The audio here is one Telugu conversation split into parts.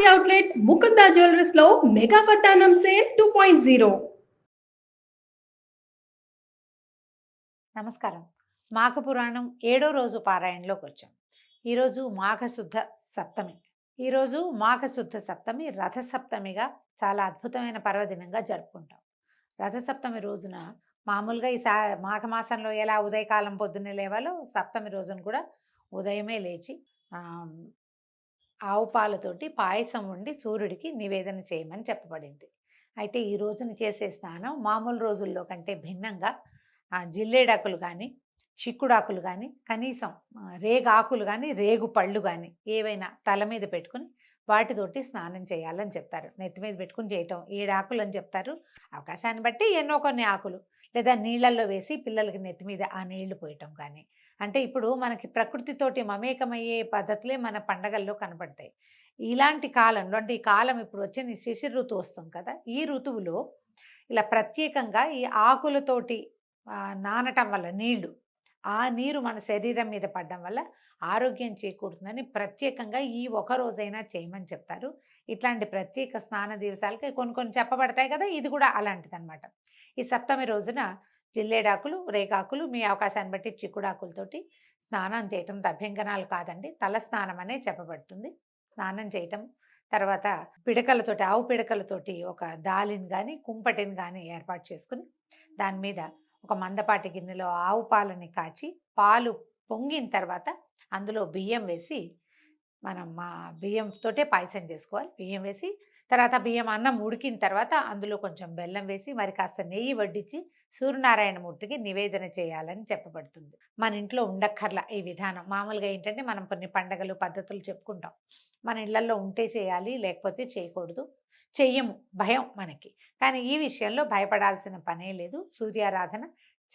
ఫ్యాక్టరీ అవుట్లెట్ ముకుందా జ్యువెలర్స్లో మెగా పట్టానం సేల్ టూ పాయింట్ జీరో నమస్కారం. మాఘ పురాణం ఏడో రోజు పారాయణలోకి వచ్చాం. ఈరోజు మాఘశుద్ధ సప్తమి. ఈరోజు మాఘశుద్ధ సప్తమి రథసప్తమిగా చాలా అద్భుతమైన పర్వదినంగా జరుపుకుంటాం. రథసప్తమి రోజున మామూలుగా ఈ సా మాఘమాసంలో ఎలా ఉదయకాలం పొద్దున్నే లేవాలో సప్తమి రోజున కూడా ఉదయమే లేచి ఆవు పాలతోటి పాయసం వండి సూర్యుడికి నివేదన చేయమని చెప్పబడింది. అయితే ఈ రోజున చేసే స్నానం మామూలు రోజుల్లో కంటే భిన్నంగా జిల్లేడాకులు కానీ చిక్కుడాకులు కానీ కనీసం రేగు రేగాకులు కానీ రేగు పళ్ళు కానీ ఏవైనా తల మీద పెట్టుకుని వాటితోటి స్నానం చేయాలని చెప్తారు. నెత్తి మీద పెట్టుకుని చేయటం ఏడు ఆకులు అని చెప్తారు. అవకాశాన్ని బట్టి ఎన్నో కొన్ని ఆకులు లేదా నీళ్ళల్లో వేసి పిల్లలకి నెత్తి మీద ఆ నీళ్ళు పోయటం కానీ అంటే ఇప్పుడు మనకి ప్రకృతితోటి మమేకమయ్యే పద్ధతులే మన పండగల్లో కనపడతాయి ఇలాంటి కాలంలో అంటే ఈ కాలం ఇప్పుడు వచ్చిన శిశిర ఋతువు వస్తుంది కదా ఈ ఋతువులో ఇలా ప్రత్యేకంగా ఈ ఆకులతోటి నానటం వల్ల నీళ్ళు ఆ నీరు మన శరీరం మీద పడడం వల్ల ఆరోగ్యం చేకూరుతుందని ప్రత్యేకంగా ఈ ఒక రోజైనా చేయమని చెప్తారు. ఇట్లాంటి ప్రత్యేక స్నాన దివసాలకి కొన్ని కొన్ని చెప్పబడతాయి కదా ఇది కూడా అలాంటిది అనమాట ఈ సప్తమి రోజున జిల్లేడాకులు రేగాకులు మీ అవకాశాన్ని బట్టి చిక్కుడాకులతోటి స్నానం చేయటం అభ్యంగనాలు కాదండి. తల స్నానం అనే చెప్పబడుతుంది. స్నానం చేయటం తర్వాత పిడకలతోటి ఆవు పిడకలతోటి ఒక దాలిని కానీ కుంపటిని కానీ ఏర్పాటు చేసుకుని దాని మీద ఒక మందపాటి గిన్నెలో ఆవు పాలని కాచి పాలు పొంగిన తర్వాత అందులో బియ్యం వేసి మనం మా బియ్యంతోటే పాయసం చేసుకోవాలి. బియ్యం వేసి తర్వాత బియ్యం అన్నం ఉడికిన తర్వాత అందులో కొంచెం బెల్లం వేసి మరి కాస్త నెయ్యి వడ్డించి సూర్యనారాయణమూర్తికి నివేదన చేయాలని చెప్పబడుతుంది. మన ఇంట్లో ఉండక్కర్లా ఈ విధానం. మామూలుగా ఏంటంటే మనం కొన్ని పండగలు పద్ధతులు చెప్పుకుంటాం. మన ఇళ్ళలో ఉంటే చేయాలి లేకపోతే చేయకూడదు. చెయ్యము భయం మనకి. కానీ ఈ విషయంలో భయపడాల్సిన పనే లేదు. సూర్యారాధన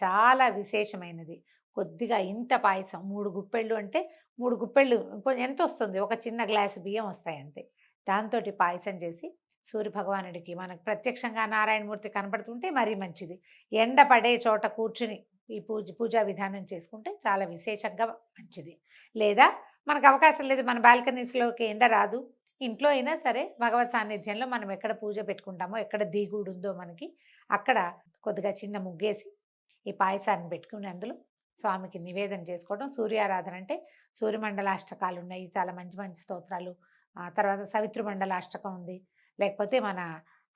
చాలా విశేషమైనది. కొద్దిగా ఇంత పాయసం మూడు గుప్పెళ్ళు అంటే మూడు గుప్పెళ్ళు ఎంత వస్తుంది ఒక చిన్న గ్లాసు బియ్యం వస్తాయి అంతే. దాంతో పాయసం చేసి సూర్య భగవానుడికి. మనకు ప్రత్యక్షంగా నారాయణమూర్తి కనపడుతుంటే మరీ మంచిది. ఎండ పడే చోట కూర్చుని ఈ పూజ పూజా విధానం చేసుకుంటే చాలా విశేషంగా మంచిది. లేదా మనకు అవకాశం లేదు మన బాల్కనీస్లోకి ఎండ రాదు. ఇంట్లో అయినా సరే భగవత్ సాన్నిధ్యంలో మనం ఎక్కడ పూజ పెట్టుకుంటామో ఎక్కడ దిగుడు ఉందో మనకి అక్కడ కొద్దిగా చిన్న ముగ్గేసి ఈ పాయసాన్ని పెట్టుకుని అందులో స్వామికి నివేదన చేసుకోవడం సూర్యారాధన అంటే సూర్యమండలాష్టకాలు ఉన్నాయి. చాలా మంచి మంచి స్తోత్రాలు. ఆ తర్వాత సవితృ మండలాష్టకం ఉంది. లేకపోతే మన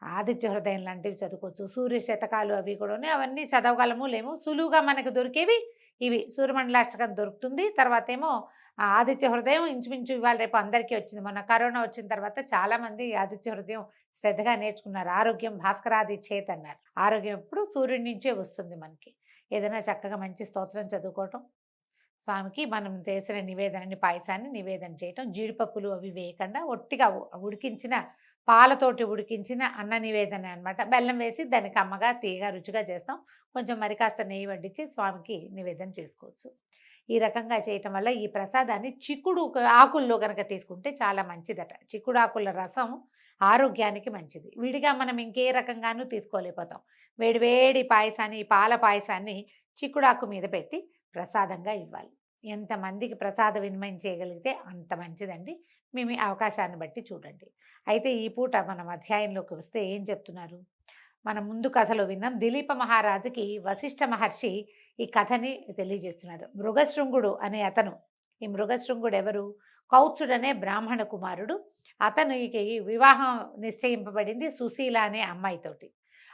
ఆదిత్య హృదయం లాంటివి చదువుకోవచ్చు. సూర్య శతకాలు అవి కూడా ఉన్నాయి. అవన్నీ చదవగలము లేము. సులువుగా మనకు దొరికేవి ఇవి. సూర్యమండలాష్టకం దొరుకుతుంది. తర్వాత ఏమో ఆదిత్య హృదయం ఇంచుమించు ఇవాళ రేపు అందరికీ వచ్చింది. మొన్న కరోనా వచ్చిన తర్వాత చాలామంది ఆదిత్య హృదయం శ్రద్ధగా నేర్చుకున్నారు. ఆరోగ్యం భాస్కరాది చేత్ అన్నారు. ఆరోగ్యం ఎప్పుడు సూర్యుడి నుంచే వస్తుంది మనకి. ఏదైనా చక్కగా మంచి స్తోత్రం చదువుకోవటం స్వామికి మనం చేసిన నివేదనని పాయసాన్ని నివేదన చేయటం జీడిపప్పులు అవి వేయకుండా ఒట్టిగా ఉడికించిన పాలతోటి ఉడికించిన అన్న నివేదన అన్నమాట. బెల్లం వేసి దానికి అమ్మగా తీయగా రుచిగా చేస్తాం. కొంచెం మరి కాస్త నెయ్యి వడ్డించి స్వామికి నివేదన చేసుకోవచ్చు. ఈ రకంగా చేయటం వల్ల ఈ ప్రసాదాన్ని చిక్కుడు ఆకుల్లో కనుక తీసుకుంటే చాలా మంచిదట. చిక్కుడు ఆకుల రసం ఆరోగ్యానికి మంచిది. విడిగా మనం ఇంకే రకంగానూ తీసుకోలేకపోతాం. వేడివేడి పాయసాన్ని ఈ పాల పాయసాన్ని చిక్కుడాకు మీద పెట్టి ప్రసాదంగా ఇవ్వాలి. ఎంతమందికి ప్రసాద వినిమయం చేయగలిగితే అంత మంచిదండి. మీ మీ అవకాశాన్ని బట్టి చూడండి. అయితే ఈ పూట మనం అధ్యాయంలోకి వస్తే ఏం చెప్తున్నారు? మనం ముందు కథలో విన్నాం దిలీప మహారాజుకి వశిష్ఠ మహర్షి ఈ కథని తెలియజేస్తున్నాడు. మృగశృంగుడు అనే అతను. ఈ మృగశృంగుడు ఎవరు? కౌత్సుడనే బ్రాహ్మణ కుమారుడు. అతనికి వివాహం నిశ్చయింపబడింది సుశీల అనే అమ్మాయితోటి.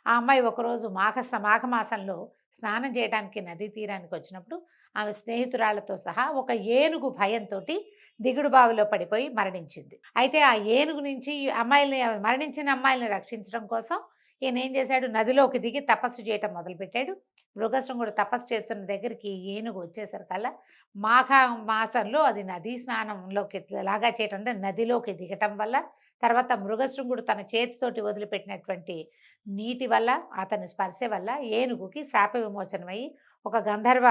ఆ అమ్మాయి ఒకరోజు మాఘ మాఘమాసంలో స్నానం చేయడానికి నదీ తీరానికి వచ్చినప్పుడు ఆమె స్నేహితురాళ్ళతో సహా ఒక ఏనుగు భయంతో దిగుడు బావిలో పడిపోయి మరణించింది. అయితే ఆ ఏనుగు నుంచి ఈ అమ్మాయిల్ని మరణించిన అమ్మాయిల్ని రక్షించడం కోసం ఈయన ఏం చేశాడు? నదిలోకి దిగి తపస్సు చేయటం మొదలుపెట్టాడు. మృగశృంగుడు తపస్సు చేస్తున్న దగ్గరికి ఏనుగు వచ్చేసరికల్లా మాఘ మాసంలో అది నదీ స్నానంలోకి లాగా చేయటం అంటే నదిలోకి దిగటం వల్ల తర్వాత మృగశృంగుడు తన చేతితోటి వదిలిపెట్టినటువంటి నీటి వల్ల అతని స్పర్శ వల్ల ఏనుగుకి శాప విమోచనమై ఒక గంధర్వ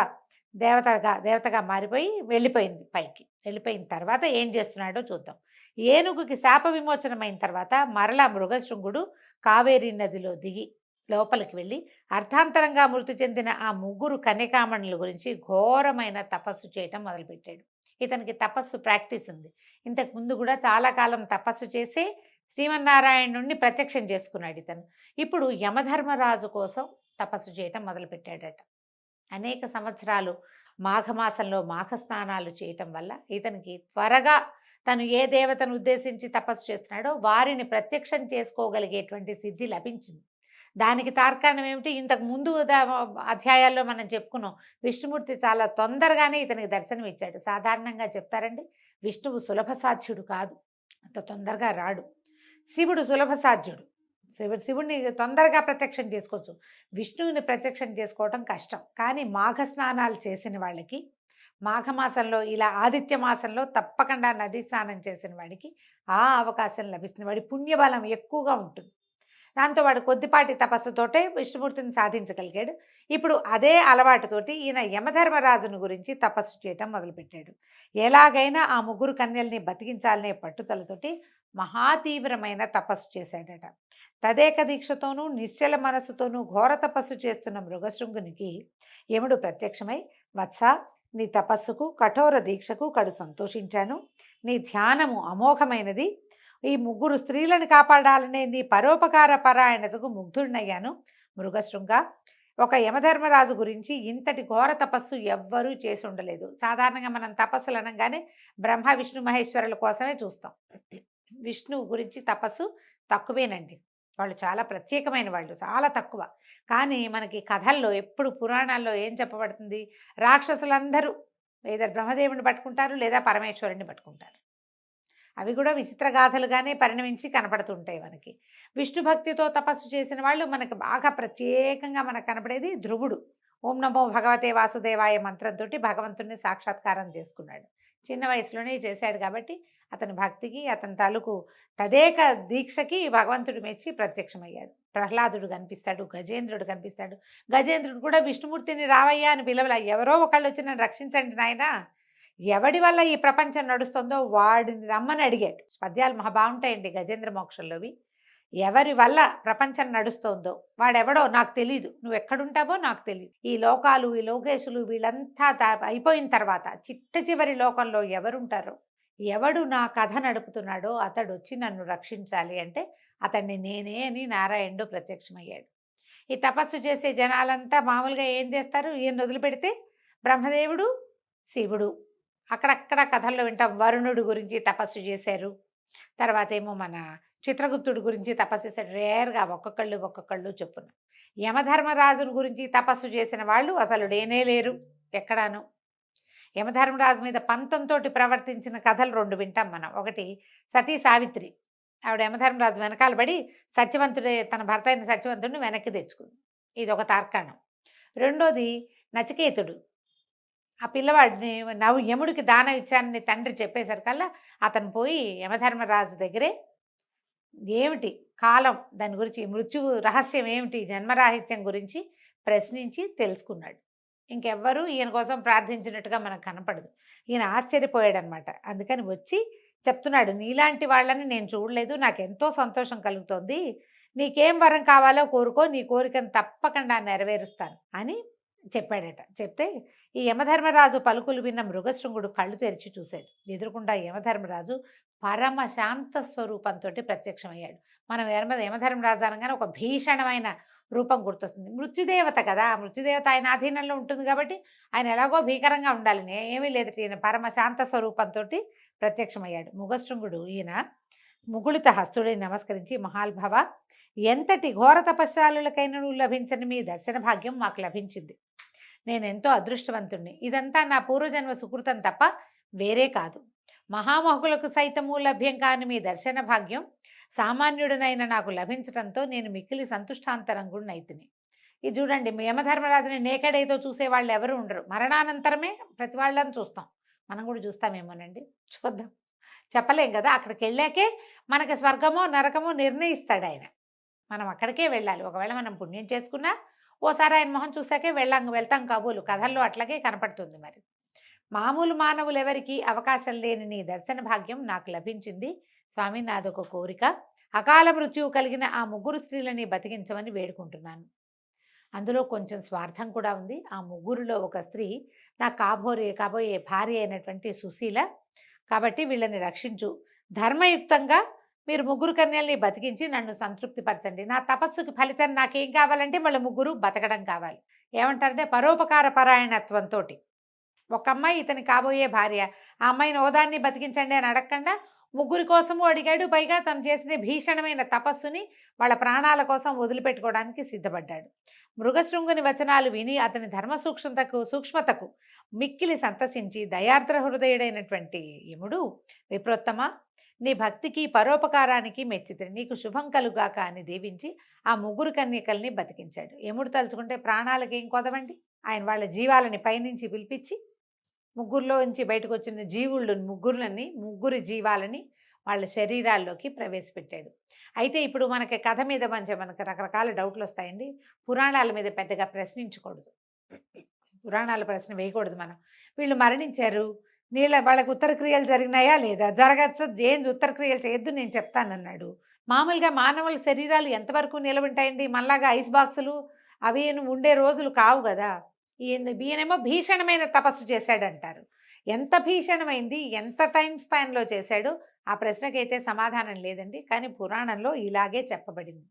దేవతగా దేవతగా మారిపోయి వెళ్ళిపోయింది పైకి. వెళ్ళిపోయిన తర్వాత ఏం చేస్తున్నాడో చూద్దాం. ఏనుగుకి శాప విమోచనమైన తర్వాత మరలా మృగశృంగుడు కావేరీ నదిలో దిగి లోపలికి వెళ్ళి అర్థాంతరంగా మృతి చెందిన ఆ ముగ్గురు కన్యకామణుల గురించి ఘోరమైన తపస్సు చేయటం మొదలుపెట్టాడు. ఇతనికి తపస్సు ప్రాక్టీస్ ఉంది. ఇంతకు ముందు కూడా చాలా కాలం తపస్సు చేసి శ్రీమన్నారాయణుణ్ణి ప్రత్యక్షం చేసుకున్నాడు ఇతను. ఇప్పుడు యమధర్మరాజు కోసం తపస్సు చేయటం మొదలుపెట్టాడట. అనేక సంవత్సరాలు మాఘమాసంలో మాఘ స్నానాలు చేయటం వల్ల ఇతనికి త్వరగా తను ఏ దేవతను ఉద్దేశించి తపస్సు చేస్తున్నాడో వారిని ప్రత్యక్షం చేసుకోగలిగేటువంటి సిద్ధి లభించింది. దానికి తార్కాణం ఏమిటి? ఇంతకు ముందు అధ్యాయాల్లో మనం చెప్పుకున్నాం విష్ణుమూర్తి చాలా తొందరగానే ఇతనికి దర్శనం ఇచ్చాడు. సాధారణంగా చెప్తారండి విష్ణువు సులభ సాధ్యుడు కాదు అంత తొందరగా రాడు. శివుడు సులభ సాధ్యుడు శివుడు శివుడిని తొందరగా ప్రత్యక్షం చేసుకోవచ్చు. విష్ణువుని ప్రత్యక్షం చేసుకోవటం కష్టం. కానీ మాఘ స్నానాలు చేసిన వాళ్ళకి మాఘమాసంలో ఇలా ఆదిత్య మాసంలో తప్పకుండా నది స్నానం చేసిన వాడికి ఆ అవకాశం లభిస్తుంది. వాడి పుణ్యబలం ఎక్కువగా ఉంటుంది. దాంతో వాడు కొద్దిపాటి తపస్సుతోటే విష్ణుమూర్తిని సాధించగలిగాడు. ఇప్పుడు అదే అలవాటుతోటి ఈయన యమధర్మరాజును గురించి తపస్సు చేయటం మొదలుపెట్టాడు. ఎలాగైనా ఆ ముగ్గురు కన్యల్ని బతికించాలనే పట్టుదలతోటి మహాతీవ్రమైన తపస్సు చేశాడట. తదేక దీక్షతోనూ నిశ్చల మనస్సుతోనూ ఘోర తపస్సు చేస్తున్న మృగశృంగునికి యముడు ప్రత్యక్షమై వత్స నీ తపస్సుకు కఠోర దీక్షకు కడు సంతోషించాను. నీ ధ్యానము అమోఘమైనది. ఈ ముగ్గురు స్త్రీలను కాపాడాలనే నీ పరోపకార పరాయణతకు ముగ్ధుడినయ్యాను. మృగశృంగ ఒక యమధర్మరాజు గురించి ఇంతటి ఘోర తపస్సు ఎవ్వరూ చేసి ఉండలేదు. సాధారణంగా మనం తపస్సులు అనగానే బ్రహ్మ విష్ణు మహేశ్వరుల కోసమే చూస్తాం. విష్ణువు గురించి తపస్సు తక్కువేనండి. వాళ్ళు చాలా ప్రత్యేకమైన వాళ్ళు చాలా తక్కువ. కానీ మనకి కథల్లో ఎప్పుడు పురాణాల్లో ఏం చెప్పబడుతుంది? రాక్షసులందరూ లేదా బ్రహ్మదేవుని పట్టుకుంటారు లేదా పరమేశ్వరుని పట్టుకుంటారు. అవి కూడా విచిత్ర గాథలుగానే పరిణమించి కనపడుతుంటాయి మనకి. విష్ణు భక్తితో తపస్సు చేసిన వాళ్ళు మనకు బాగా ప్రత్యేకంగా మనకు కనపడేది ధ్రువుడు. ఓం నమో భగవతే వాసుదేవాయ మంత్రంతో భగవంతుడిని సాక్షాత్కారం చేసుకున్నాడు. చిన్న వయసులోనే చేశాడు కాబట్టి అతని భక్తికి అతని తాలూకు తదేక దీక్షకి భగవంతుడు మెచ్చి ప్రత్యక్షమయ్యాడు. ప్రహ్లాదుడు కనిపిస్తాడు గజేంద్రుడు కనిపిస్తాడు. గజేంద్రుడు కూడా విష్ణుమూర్తిని రావయ్యా అని పిలవల. ఎవరో ఒకళ్ళు వచ్చి నన్ను రక్షించండి నాయనా. ఎవడి వల్ల ఈ ప్రపంచం నడుస్తుందో వాడిని రమ్మని అడిగాడు. పద్యాలు మహా బాగుంటాయండి గజేంద్ర మోక్షంలోవి ఎవరి వల్ల ప్రపంచం నడుస్తోందో వాడెవడో నాకు తెలియదు నువ్వు ఎక్కడుంటావో నాకు తెలియదు ఈ లోకాలు ఈ లోకేశులు వీళ్ళంతా అయిపోయిన తర్వాత చిట్ట చివరి లోకంలో ఎవరుంటారో ఎవడు నా కథ నడుపుతున్నాడో అతడు వచ్చి నన్ను రక్షించాలి అంటే అతన్ని నేనే అని నారాయణుడు ప్రత్యక్షమయ్యాడు. ఈ తపస్సు చేసే జనాలంతా మామూలుగా ఏం చేస్తారు? ఈయన వదిలిపెడితే బ్రహ్మదేవుడు శివుడు అక్కడక్కడ కథల్లో వింటాం వరుణుడు గురించి తపస్సు చేశారు. తర్వాత ఏమో మన చిత్రగుప్తుడి గురించి తపస్సు చేశారు రేర్గా ఒక్కొక్కళ్ళు ఒక్కొక్కళ్ళు చొప్పున. యమధర్మరాజుని గురించి తపస్సు చేసిన వాళ్ళు అసలు డేనే లేరు ఎక్కడాను. యమధర్మరాజు మీద పంతంతో ప్రవర్తించిన కథలు రెండు వింటాం మనం. ఒకటి సతీ సావిత్రి. ఆవిడ యమధర్మరాజు వెనకాల పడి సత్యవంతుడే తన భర్త అయిన సత్యవంతుడిని వెనక్కి తెచ్చుకుంది. ఇది ఒక తార్కాణం. రెండోది నచికేతుడు. ఆ పిల్లవాడిని నవ్వు యముడికి దానం ఇచ్చానని తండ్రి చెప్పేసరికల్లా అతను పోయి యమధర్మరాజు దగ్గరే ఏమిటి? కాలం. దాని గురించి మృత్యువు రహస్యం ఏమిటి? జన్మరాహిత్యం గురించి ప్రశ్నించి తెలుసుకున్నాడు. ఇంకెవ్వరూ ఈయన కోసం ప్రార్థించినట్టుగా మనకు కనపడదు. ఈయన ఆశ్చర్యపోయాడు అనమాట అందుకని వచ్చి చెప్తున్నాడు నీలాంటి వాళ్ళని నేను చూడలేదు. నాకు ఎంతో సంతోషం కలుగుతోంది. నీకేం వరం కావాలో కోరుకో. నీ కోరికను తప్పకుండా నెరవేరుస్తాను అని చెప్పాడట. చెప్తే ఈ యమధర్మరాజు పలుకులు విన్న మృగశృంగుడు కళ్ళు తెరిచి చూశాడు. ఎదురుకుండా యమధర్మరాజు పరమ శాంత స్వరూపంతో ప్రత్యక్షమయ్యాడు. మనం యమ యమధర్మరాజు అనగానే ఒక భీషణమైన రూపం గుర్తొస్తుంది. మృత్యుదేవత కదా! మృత్యుదేవత ఆయన ఆధీనంలో ఉంటుంది కాబట్టి ఆయన ఎలాగో భీకరంగా ఉండాలని ఏమీ లేదు. ఈయన పరమ శాంత స్వరూపంతో ప్రత్యక్షమయ్యాడు. ముగశృంగుడు ఈయన ముగుళిత హస్తుడిని నమస్కరించి మహాల్భవ ఎంతటి ఘోర తపశ్శాలులకైనను లభించని మీ దర్శన భాగ్యం మాకు లభించింది. నేను ఎంతో అదృష్టవంతుణ్ణి. ఇదంతా నా పూర్వజన్మ సుకృతం తప్ప వేరే కాదు. మహామహులకు సైతము లభ్యం కాని మీ దర్శన భాగ్యం సామాన్యుడనైన నాకు లభించడంతో నేను మిక్కిలి సంతుష్టాంతరంగుడినైతిని ఇది చూడండి మీ యమధర్మరాజుని నేకడైతో చూసే వాళ్ళు ఎవరు ఉండరు. మరణానంతరమే ప్రతి వాళ్ళని చూస్తాం. మనం కూడా చూస్తామేమోనండి? చూద్దాం. చెప్పలేం కదా అక్కడికి వెళ్ళాకే మనకి స్వర్గమో నరకమో నిర్ణయిస్తాడు ఆయన. మనం అక్కడికే వెళ్ళాలి. ఒకవేళ మనం పుణ్యం చేసుకున్నా ఓసారి ఆయన మొహం చూసాకే వెళ్ళాం వెళ్తాం కాబోలు. కథల్లో అట్లాగే కనపడుతుంది మరి. మామూలు మానవులు ఎవరికీ అవకాశం లేని నీ దర్శన భాగ్యం నాకు లభించింది. స్వామి నాదొక కోరిక. అకాల మృత్యువు కలిగిన ఆ ముగ్గురు స్త్రీలని బతికించమని వేడుకుంటున్నాను. అందులో కొంచెం స్వార్థం కూడా ఉంది. ఆ ముగ్గురులో ఒక స్త్రీ నా కాబోరే కాబోయే భార్య అయినటువంటి సుశీల. కాబట్టి వీళ్ళని రక్షించు. ధర్మయుక్తంగా మీరు ముగ్గురు కన్యల్ని బతికించి నన్ను సంతృప్తిపరచండి. నా తపస్సుకి ఫలితం నాకేం కావాలంటే వాళ్ళ ముగ్గురు బతకడం కావాలి. ఏమంటారంటే పరోపకార పరాయణత్వంతో ఒక అమ్మాయి ఇతని కాబోయే భార్య. ఆ అమ్మాయిని ఓదాన్ని బతికించండి అని అడగకుండా ముగ్గురి కోసము అడిగాడు. పైగా తను చేసిన భీషణమైన తపస్సుని వాళ్ళ ప్రాణాల కోసం వదిలిపెట్టుకోవడానికి సిద్ధపడ్డాడు. మృగశృంగుని వచనాలు విని అతని ధర్మ సూక్ష్మతకు సూక్ష్మతకు మిక్కిలి సంతసించి దయార్ద్ర హృదయుడైనటువంటి యముడు విప్రోత్తమ నీ భక్తికి పరోపకారానికి మెచ్చితే నీకు శుభం కలుగాక అని దీవించి ఆ ముగ్గురు కన్యకల్ని బతికించాడు. యముడు తలుచుకుంటే ప్రాణాలకి ఏం కొదవండి? ఆయన వాళ్ళ జీవాలని పైనుంచి పిలిపించి ముగ్గురులో నుంచి బయటకు వచ్చిన జీవుళ్ళు ముగ్గురులని ముగ్గురు జీవాలని వాళ్ళ శరీరాల్లోకి ప్రవేశపెట్టాడు. అయితే ఇప్పుడు మనకి కథ మీద మంచి మనకు రకరకాల డౌట్లు వస్తాయండి పురాణాల మీద పెద్దగా ప్రశ్నించకూడదు. పురాణాల ప్రశ్న వేయకూడదు మనం. వీళ్ళు మరణించారు. నీళ్ళ వాళ్ళకి ఉత్తర క్రియలు జరిగినాయా లేదా? జరగచ్చు? ఏంది ఉత్తర క్రియలు చేయొద్దు నేను చెప్తానన్నాడు. మామూలుగా మానవుల శరీరాలు ఎంతవరకు నిలబెంటాయండి మళ్ళాగా ఐస్ బాక్సులు అవి ఉండే రోజులు కావు కదా. ఈయనేమో భీషణమైన తపస్సు చేశాడంటారు. ఎంత భీషణమైంది? ఎంత టైం స్పాన్లో చేశాడు? ఆ ప్రశ్నకైతే సమాధానం లేదండి. కానీ పురాణంలో ఇలాగే చెప్పబడింది.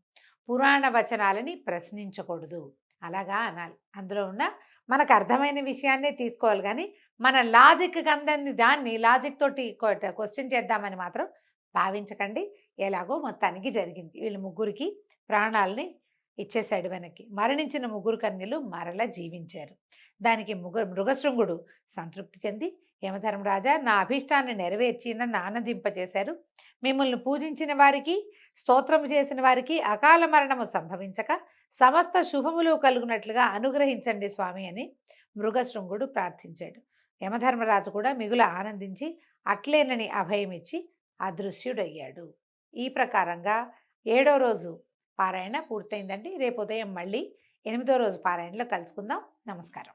పురాణ వచనాలని ప్రశ్నించకూడదు. అలాగా అనాలి. అందులో ఉన్న మనకు అర్థమైన విషయాన్నే తీసుకోవాలి కానీ మన లాజిక్ అందని దాన్ని లాజిక్ తోటి క్వశ్చన్ చేద్దామని మాత్రం భావించకండి. ఎలాగో మొత్తానికి జరిగింది. వీళ్ళు ముగ్గురికి ప్రాణాలని ఇచ్చేశాడు వెనక్కి. మరణించిన ముగ్గురు కన్యలు మరలా జీవించారు. దానికి ముగ మృగశృంగుడు సంతృప్తి చెంది యమధర్మరాజా నా అభీష్టాన్ని నెరవేర్చి నన్ను ఆనందింపజేశారు. మిమ్మల్ని పూజించిన వారికి స్తోత్రము చేసిన వారికి అకాల మరణము సంభవించక సమస్త శుభములు కలుగునట్లుగా అనుగ్రహించండి స్వామి అని మృగశృంగుడు ప్రార్థించాడు. యమధర్మరాజు కూడా మిగుల ఆనందించి అట్లేనని అభయమిచ్చి అదృశ్యుడయ్యాడు. ఈ ప్రకారంగా ఏడో రోజు పారాయణ పూర్తయిందండి. రేపు ఉదయం మళ్ళీ ఎనిమిదో రోజు పారాయణలో కలుసుకుందాం. నమస్కారం.